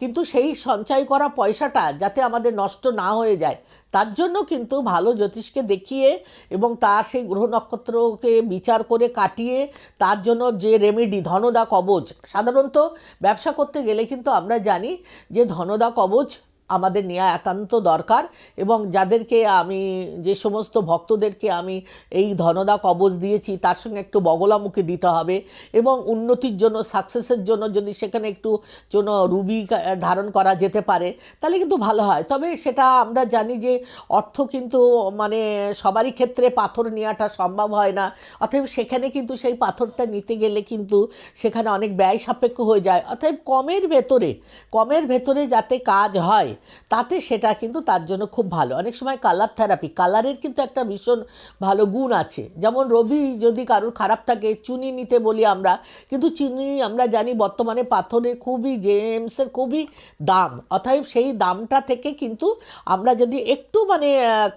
কিন্তু সেই সঞ্চয় করা পয়সাটা যাতে আমাদের নষ্ট না হয়ে যায়, তার জন্য কিন্তু ভালো জ্যোতিষকে দেখিয়ে এবং তার সেই গ্রহ নক্ষত্রকে বিচার করে কাটিয়ে তার জন্য যে রেমেডি ধনদা কবচ, সাধারণত ব্যবসা করতে গেলে কিন্তু আমরা জানি যে ধনদা কবচ আমাদের নেওয়া একান্ত দরকার এবং যাদেরকে আমি, যে সমস্ত ভক্তদেরকে আমি এই ধনদা কবজ দিয়েছি, তার সঙ্গে একটু বগলামুখী দিতে হবে এবং উন্নতির জন্য সাকসেসের জন্য যদি সেখানে একটু জন্য রুবি ধারণ করা যেতে পারে, তাহলে কিন্তু ভালো হয়। তবে সেটা আমরা জানি যে অর্থ কিন্তু মানে সবারই ক্ষেত্রে পাথর নেওয়াটা সম্ভব হয় না। অতএব সেখানে কিন্তু সেই পাথরটা নিতে গেলে কিন্তু সেখানে অনেক ব্যয় সাপেক্ষ হয়ে যায়। অতএব কমের ভেতরে কমের ভেতরে যাতে কাজ হয় তাতে সেটা কিন্তু তার জন্য খুব ভালো। অনেক সময় কালার থেরাপি কালারের কিন্তু একটা ভীষণ ভালো গুণ আছে। যেমন রবি যদি কারোর খারাপ থাকে, চুনি নিতে বলি আমরা, কিন্তু চিনি আমরা জানি বর্তমানে পাথরের খুবই জেমসের খুবই দাম। অতএব সেই দামটা থেকে কিন্তু আমরা যদি একটু মানে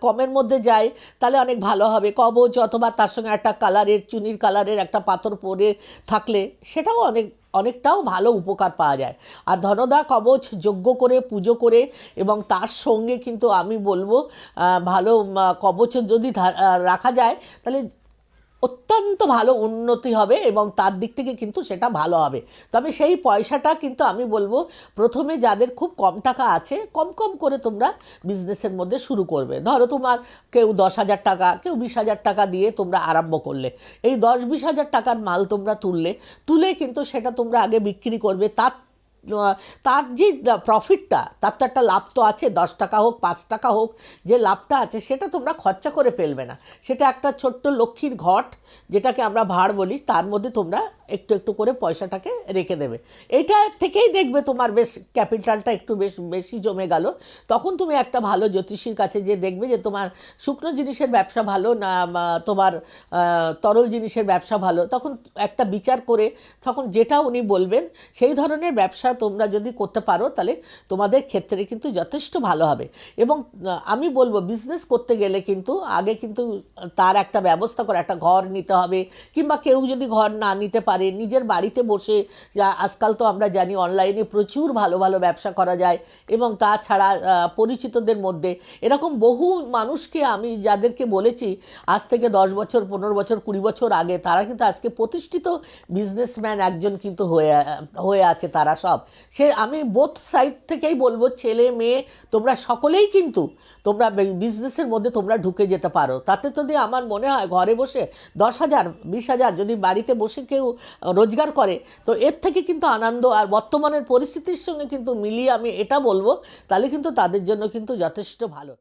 কমের মধ্যে যাই, তাহলে অনেক ভালো হবে। কবচ অথবা তার সঙ্গে একটা কালারের চুনির কালারের একটা পাথর পরে থাকলে সেটাও অনেক অনেকটাও ভালো উপকার পাওয়া যায়। আর ধনদা কবচ যজ্ঞ করে, পুজো করে এবং তার সঙ্গে কিন্তু আমি বলব ভালো কবচ যদি রাখা যায়, তাহলে অত্যন্ত ভালো উন্নতি হবে এবং তার দিক থেকে কিন্তু সেটা ভালো হবে। তবে সেই পয়সাটা কিন্তু আমি বলব, প্রথমে যাদের খুব কম টাকা আছে, কম কম করে তোমরা বিজনেসের মধ্যে শুরু করবে। ধরো তোমার কেউ দশ হাজার টাকা, কেউ বিশ হাজার টাকা দিয়ে তোমরা আরম্ভ করলে। এই দশ বিশ হাজার টাকার মাল তোমরা তুললে, তুলে কিন্তু সেটা তোমরা আগে বিক্রি করবে, তার তার যে প্রফিটটা তার তো একটা লাভ তো আছে, দশ টাকা হোক, পাঁচ টাকা হোক, যে লাভটা আছে সেটা তোমরা খরচা করে ফেলবে না। সেটা একটা ছোট্ট লক্ষ্মীর ঘট, যেটাকে আমরা ভাড় বলি, তার মধ্যে তোমরা একটু একটু করে পয়সাটাকে রেখে দেবে। এইটা থেকেই দেখবে তোমার বেশ ক্যাপিটালটা একটু বেশ, বেশি জমে গেল। তখন তুমি একটা ভালো জ্যোতিষীর কাছে যে দেখবে যে তোমার শুকনো জিনিসের ব্যবসা ভালো, না তোমার তরল জিনিসের ব্যবসা ভালো। তখন একটা বিচার করে, তখন যেটা উনি বলবেন, সেই ধরনের ব্যবসা তোমরা যদি করতে পারো, তাহলে তোমাদের ক্ষেত্রে কিন্তু যথেষ্ট ভালো হবে। এবং আমি বলব বিজনেস করতে গেলে কিন্তু আগে কিন্তু তার একটা ব্যবস্থা করে, একটা ঘর নিতে হবে। কিংবা কেউ যদি ঘর না নিতে পারে, নিজের বাড়িতে বসে আজকাল তো আমরা জানি অনলাইনে প্রচুর ভালো ভালো ব্যবসা করা যায়। এবং তাছাড়া পরিচিতদের মধ্যে, এরকম বহু মানুষকে আমি যাদেরকে বলেছি, আজ থেকে দশ বছর, পনেরো বছর, কুড়ি বছর আগে, তারা কিন্তু আজকে প্রতিষ্ঠিত বিজনেসম্যান একজন কিন্তু হয়ে হয়ে আছে তারা সব। সে আমি বোথ সাইড থেকেই বলব, ছেলে, মেয়ে, তোমরা সকলেই কিন্তু তোমরা বিজনেসের মধ্যে তোমরা ঢুকে যেতে পারো। তাতে যদি আমার মনে হয় ঘরে বসে দশ হাজার, বিশ হাজার যদি বাড়িতে বসে কেউ রোজগার করে, তো এর থেকে কিন্তু আনন্দ আর বর্তমানের পরিস্থিতির সঙ্গে কিন্তু মিলিয়ে আমি এটা বলব, তাহলে কিন্তু তাদের জন্য কিন্তু যথেষ্ট ভালো।